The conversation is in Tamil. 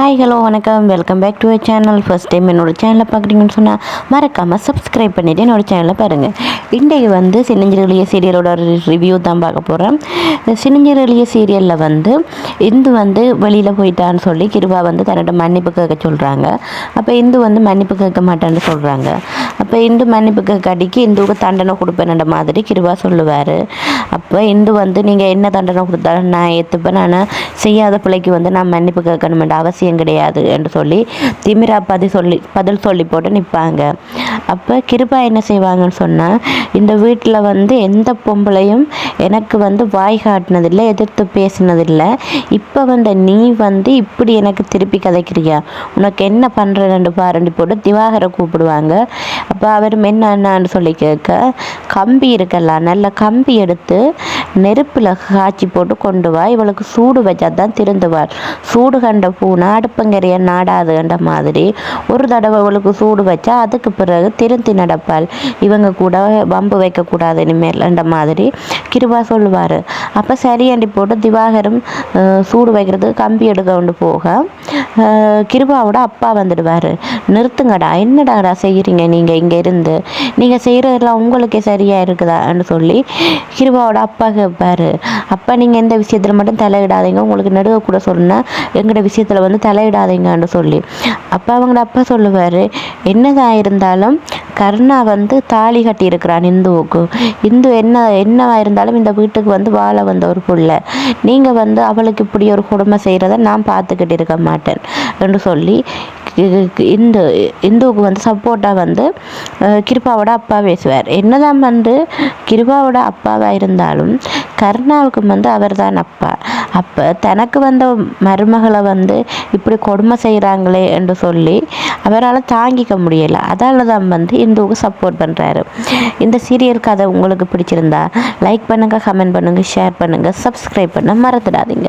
ஹாய் ஹலோ வணக்கம். Welcome back to channel first time என்னோட சேனலை பார்க்குறீங்கன்னு சொன்னால் மறக்காமல் சப்ஸ்கிரைப் பண்ணிவிட்டு என்னோட சேனலை பாருங்கள் இன்றைக்கு வந்து சின்னஞ்சிறுலிய சீரியலோட ஒரு ரிவ்யூ தான் பார்க்க போகிறேன் சின்னஞ்சிறுலிய சீரியலில் வந்து இந்து வந்து வெளியில் போயிட்டான்னு சொல்லி கிருபா வந்து தன்னோட மன்னிப்பு கேட்க சொல்கிறாங்க அப்போ இந்து வந்து மன்னிப்பு கேட்க மாட்டேன்னு சொல்கிறாங்க அப்போ இந்து மன்னிப்பு கேட்க அடிக்கி இந்துவுக்கு தண்டனை கொடுப்பேன்ன்ற மாதிரி கிருபா சொல்லுவார். அப்போ இந்து வந்து நீங்கள் என்ன தண்டனை கொடுத்தாலும் நான் ஏற்றுப்பேன் நான் செய்யாத பிள்ளைக்கு வந்து நான் மன்னிப்பு கேட்கணுமென்ற அவசியம் கிடையாது என்று சொல்லி திமிரா பதில் சொல்லி பதில் சொல்லி போட்டு நிற்பாங்க அப்போ கிருபா என்ன செய்வாங்கன்னு சொன்னால் இந்த வீட்டில் வந்து எந்த பொம்பளையும் எனக்கு வந்து வாய் காட்டினதில்லை எதிர்த்து பேசினதில்லை. இப்போ வந்து நீ வந்து இப்படி எனக்கு திருப்பி கதைக்கிறியா? உனக்கு என்ன பண்ணுறேன்னு பாருண்டு போட்டு திவாகரை கூப்பிடுவாங்க. அப்போ அவர் என்னன்னு சொல்லி கேட்க கம்பி இருக்கலாம் நல்ல கம்பி எடுத்து நெருப்பில் காய்ச்சி போட்டு கொண்டு வா. இவளுக்கு சூடு வச்சா தான் திருந்துவாள். சூடு கண்ட பூனை அடுப்பங்கரைய நாடாதுன்ற மாதிரி. ஒரு தடவை இவளுக்கு சூடு வச்சா அதுக்கு பிறகு திருந்தி நடப்பாள். இவங்க கூட வம்பு வைக்கக்கூடாது இனிமேல்ன்ற மாதிரி கிருபா சொல்லுவார். அப்போ சரியாண்டி போட்டு திவாகரும் சூடு வைக்கிறதுக்கு கம்பி எடுக்க கொண்டு போக. கிருபாவோட அப்பா வந்துடுவார். நிறுத்துங்கடா. என்னடாடா செய்கிறீங்க நீங்கள் இங்கே இருந்து? நீங்கள் செய்கிறதெல்லாம் உங்களுக்கே சரியாக இருக்குதான்னு சொல்லி கிருபாவோட அப்பா கேட்பாரு அப்பா நீங்கள் எந்த விஷயத்தில் மட்டும் தலையிடாதீங்க. உங்களுக்கு நடுக கூட சொன்னால் எங்களோட விஷயத்தில் வந்து தலையிடாதீங்கன்னு சொல்லி. அப்போ அவங்களோட அப்பா சொல்லுவார் என்னதான் இருந்தாலும் கர்ணா வந்து தாலி கட்டி இருக்கிறான் இந்துவுக்கு இந்து என்ன என்னவாக இருந்தாலும் இந்த வீட்டுக்கு வந்து வாழ வந்த ஒரு பிள்ளை. நீங்கள் வந்து அவளுக்கு இப்படி ஒரு கொடுமை செய்கிறத நான் பார்த்துக்கிட்டு இருக்க மாட்டேன். என்று சொல்லி கி- இந்து இந்துவுக்கு வந்து சப்போர்ட்டாக வந்து கிருபாவோட அப்பா பேசுவார். என்னதான் வந்து கிருபாவோட அப்பாவாக இருந்தாலும் கருணாவுக்கு வந்து அவர் தான் அப்பா. அப்போ தனக்கு வந்த மருமகளை வந்து இப்படி கொடுமை செய்கிறாங்களே என்று சொல்லி அவரால் தாங்கிக்க முடியலை. அதால் தான் வந்து இந்துவுக்கு சப்போர்ட் பண்ணுறாரு இந்த சீரியல் கதை உங்களுக்கு பிடிச்சிருந்தா லைக் பண்ணுங்கள் கமெண்ட் பண்ணுங்கள் ஷேர் பண்ணுங்கள் சப்ஸ்கிரைப் பண்ண மறந்துடாதீங்க.